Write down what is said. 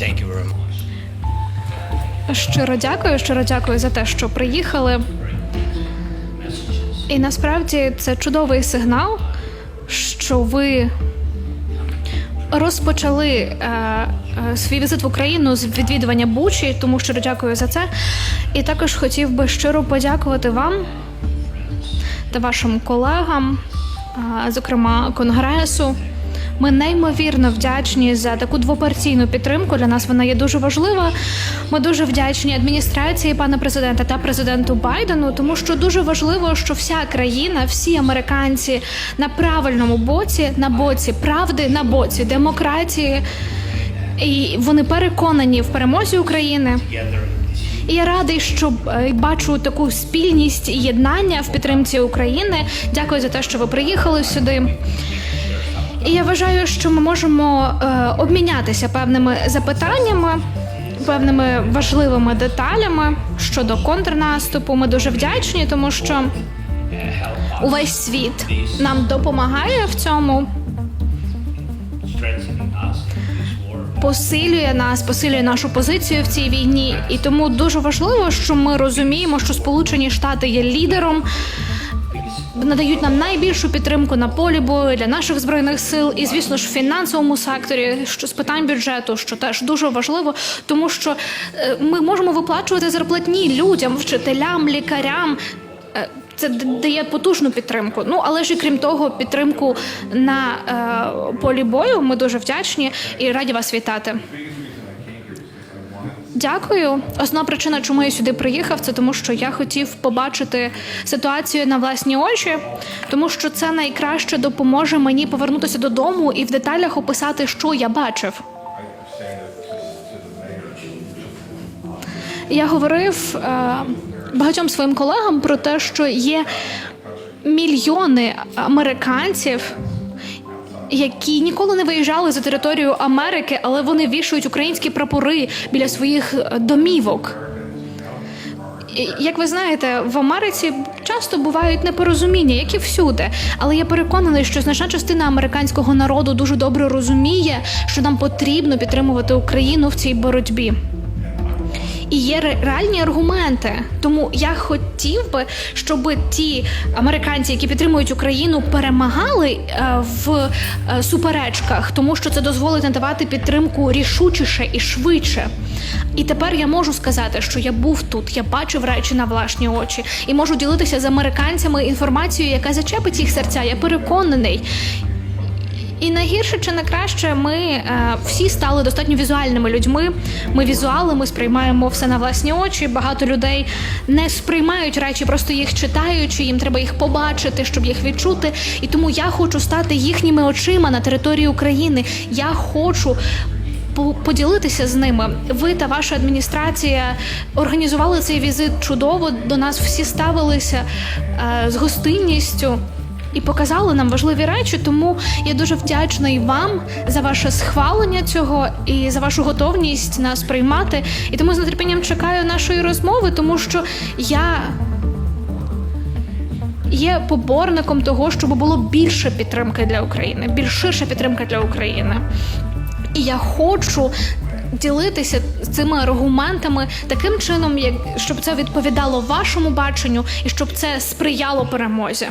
Thank you very much. Щиро дякую, щиро дякую за те, що приїхали. І насправді це чудовий сигнал, що ви розпочали е, е, свій візит в Україну з відвідування Бучі, тому щиро дякую за це. І також хотів би щиро подякувати вам та вашим колегам, е, зокрема Конгресу. Ми неймовірно вдячні за таку двопартійну підтримку. Для нас вона є дуже важлива. Ми дуже вдячні адміністрації пана президента та президенту Байдену, тому що дуже важливо, що вся країна, всі американці на правильному боці, на боці правди, на боці демократії. І вони переконані в перемозі України. І я радий, що е, бачу таку спільність і єднання в підтримці України. Дякую за те, що ви приїхали сюди. І я вважаю, що ми можемо е, обмінятися певними запитаннями, певними важливими деталями щодо контрнаступу. Ми дуже вдячні, тому що увесь світ нам допомагає в цьому, посилює нас, посилює нашу позицію в цій війні. І тому дуже важливо, що ми розуміємо, що Сполучені Штати є лідером. Надають нам найбільшу підтримку на полі бою для наших збройних сил, і звісно ж в фінансовому секторі, що з питань бюджету, що теж дуже важливо, тому що е, ми можемо виплачувати зарплатні людям, вчителям, лікарям. Е, Це дає потужну підтримку. Ну але ж і крім того, підтримку на е, полі бою. Ми дуже вдячні і раді вас вітати. Дякую. Основна причина, чому я сюди приїхав, це тому, що я хотів побачити ситуацію на власні очі, тому що це найкраще допоможе мені повернутися додому і в деталях описати, що я бачив. Я говорив е, багатьом своїм колегам про те, що є мільйони американців, які ніколи не виїжджали за територію Америки, але вони вішають українські прапори біля своїх е, домівок. Як ви знаєте, в Америці часто бувають непорозуміння, як і всюди. Але я переконаний, що значна частина американського народу дуже добре розуміє, що нам потрібно підтримувати Україну в цій боротьбі. І є реальні аргументи. Тому я хотів би, щоб ті американці, які підтримують Україну, перемагали е, в е, суперечках, тому що це дозволить надавати підтримку рішучіше і швидше. І тепер я можу сказати, що я був тут, я бачив речі на власні очі і можу ділитися з американцями інформацією, яка зачепить їх серця. Я переконаний. І найгірше чи не краще, ми е, всі стали достатньо візуальними людьми. Ми візуали, ми сприймаємо все на власні очі. Багато людей не сприймають речі, просто їх читаючи. Їм треба їх побачити, щоб їх відчути. І тому я хочу стати їхніми очима на території України. Я хочу. по- Поділитися з ними. Ви та ваша адміністрація організували цей візит чудово. До нас всі ставилися е, з гостинністю і показали нам важливі речі. Тому я дуже вдячна і вам за ваше схвалення цього і за вашу готовність нас приймати. І тому з нетерпінням чекаю нашої розмови, тому що я. Є поборником того, щоб було більше підтримки для України, більш підтримка для України. І я хочу ділитися цими аргументами таким чином, як щоб це відповідало вашому баченню і щоб це сприяло перемозі.